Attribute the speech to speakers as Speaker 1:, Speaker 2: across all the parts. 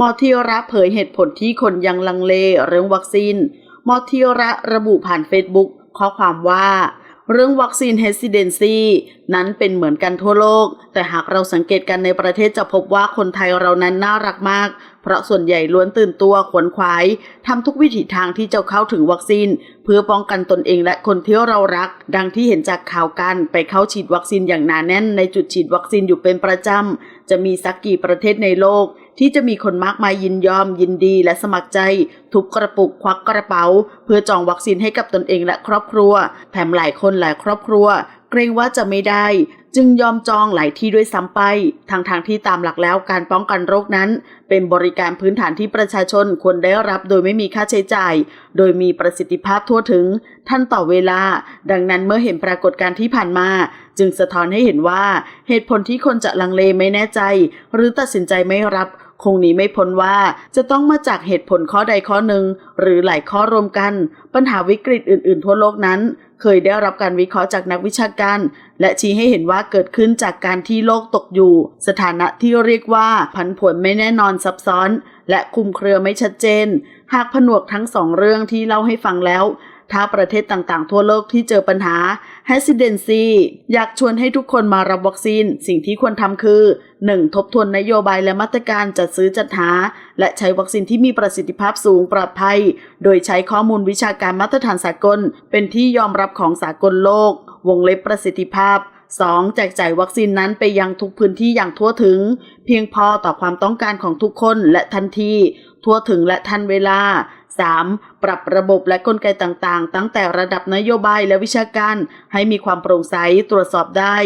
Speaker 1: มอทีระเผยเหตุผลที่คนยังลังเลเรื่องวัคซีนมอทีระระบุผ่านเฟซบุ๊กข้อความว่า เรื่องวัคซีน hesitancy นั้นเป็นเหมือนกันทั่วโลก แต่หากเราสังเกตกันในประเทศจะพบว่าคนไทยเรานั้นน่ารักมาก เพราะส่วนใหญ่ล้วนตื่นตัวขวนขวายทำทุกวิถีทางที่จะเข้าถึงวัคซีน เพื่อป้องกันตนเองและคนที่เรารัก ดังที่เห็นจากข่าวกันไปเข้าฉีดวัคซีนอย่างหนาแน่นในจุดฉีดวัคซีนอยู่เป็นประจำจะมีสักกี่ประเทศในโลก ที่จะมีคนมากมายยินยอมยินดีและสมัครใจ ทุบกระปุกควักกระเป๋า เพื่อจองวัคซีนให้กับตนเองและครอบครัว แถมหลายคนหลายครอบครัว เกรงว่าจะไม่ได้ จึงยอมจองหลายที่ด้วยซ้ำไปทางทางที่ตามหลักแล้วการป้องกันโรคนั้น เป็นบริการพื้นฐานที่ประชาชนควรได้รับโดยไม่มีค่าใช้จ่าย โดยมีประสิทธิภาพทั่วถึง ท่านต่อเวลา ดังนั้นเมื่อเห็นปรากฏการณ์ที่ผ่านมา จึงสะท้อนให้เห็นว่า เหตุผลที่คนจะลังเลไม่แน่ใจ หรือตัดสินใจไม่รับ คงหนีไม่พ้นว่าจะต้องมาจากเหตุผลข้อใดข้อหนึ่ง หรือหลายข้อรวมกัน ปัญหาวิกฤตอื่น ๆ ทั่วโลกนั้น เคยได้รับการวิเคราะห์จากนักวิชาการ และชี้ให้เห็นว่าเกิดขึ้นจากการที่โลกตกอยู่ สถานะที่เรียกว่าผันผวนไม่แน่นอนซับซ้อน และคุมเครือไม่ชัดเจน หากผนวกทั้งสองเรื่องที่เล่าให้ฟังแล้ว ถ้าประเทศต่างๆ ทั่วโลกที่เจอปัญหา hesitancy อยากชวนให้ทุกคนมารับวัคซีน สิ่งที่ควรทำคือ 1. ทบทวนนโยบายและมาตรการจัดซื้อจัดหา และใช้วัคซีนที่มีประสิทธิภาพสูงปลอดภัย โดยใช้ข้อมูลวิชาการมาตรฐานสากล เป็นที่ยอมรับของสากลโลก วงเล็บประสิทธิภาพ 2. แจกจ่ายวัคซีนนั้นไปยังทุกพื้นที่อย่างทั่วถึง เพียงพอต่อความต้องการของทุกคนและทันที ทั่วถึงและทันเวลา 3. ปรับระบบและกลไกต่างๆ ตั้งแต่ระดับนโยบายและวิชาการ ให้มีความโปร่งใสตรวจสอบได้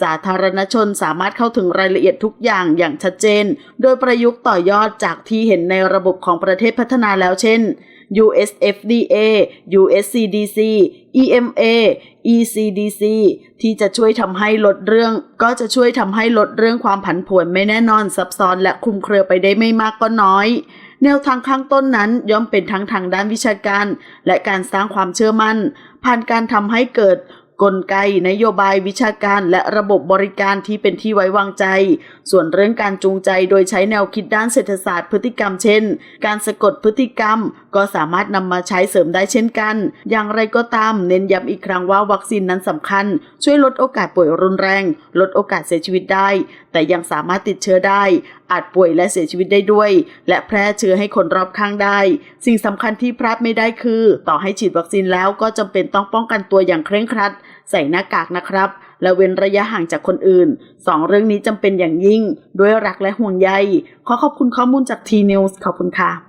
Speaker 1: สาธารณชนสามารถเข้าถึงรายละเอียดทุกอย่างอย่างชัดเจน โดยประยุกต์ต่อยอดจากที่เห็นในระบบของประเทศพัฒนาแล้วเช่น USFDA USCDC EMA ECDC ที่จะช่วยทำให้ลดเรื่อง ก็จะช่วยทำให้ลดเรื่องความผันผวนไม่แน่นอนซับซ้อนและคลุมเครือไปได้ไม่มากก็น้อย แนวทางข้างต้นนั้นย่อมเป็นทั้งทางด้านวิชาการ และการสร้างความเชื่อมั่น ผ่านการทำให้เกิดกลไกนโยบายวิชาการและระบบบริการที่เป็นที่ไว้วางใจ ส่วนเรื่องการจูงใจโดยใช้แนวคิดด้านเศรษฐศาสตร์พฤติกรรมเช่น การสะกดพฤติกรรม ก็สามารถนำมาใช้เสริมได้เช่นกัน อย่างไรก็ตามเน้นย้ำอีกครั้งว่าวัคซีนนั้นสำคัญ ช่วยลดโอกาสป่วยรุนแรง ลดโอกาสเสียชีวิตได้ แต่ยังสามารถติดเชื้อได้ อาจป่วยและเสียชีวิตได้ด้วย และแพร่เชื้อให้คนรอบข้างได้ สิ่งสำคัญที่พลาดไม่ได้คือ ต่อให้ฉีดวัคซีนแล้วก็จำเป็นต้องป้องกันตัวอย่างเคร่งครัด ใส่หน้ากากนะครับและเว้นระยะห่างจากคนอื่นสองเรื่องนี้จำเป็นอย่างยิ่ง ด้วยรักและห่วงใย ขอขอบคุณข้อมูลจาก T News ขอบคุณค่ะ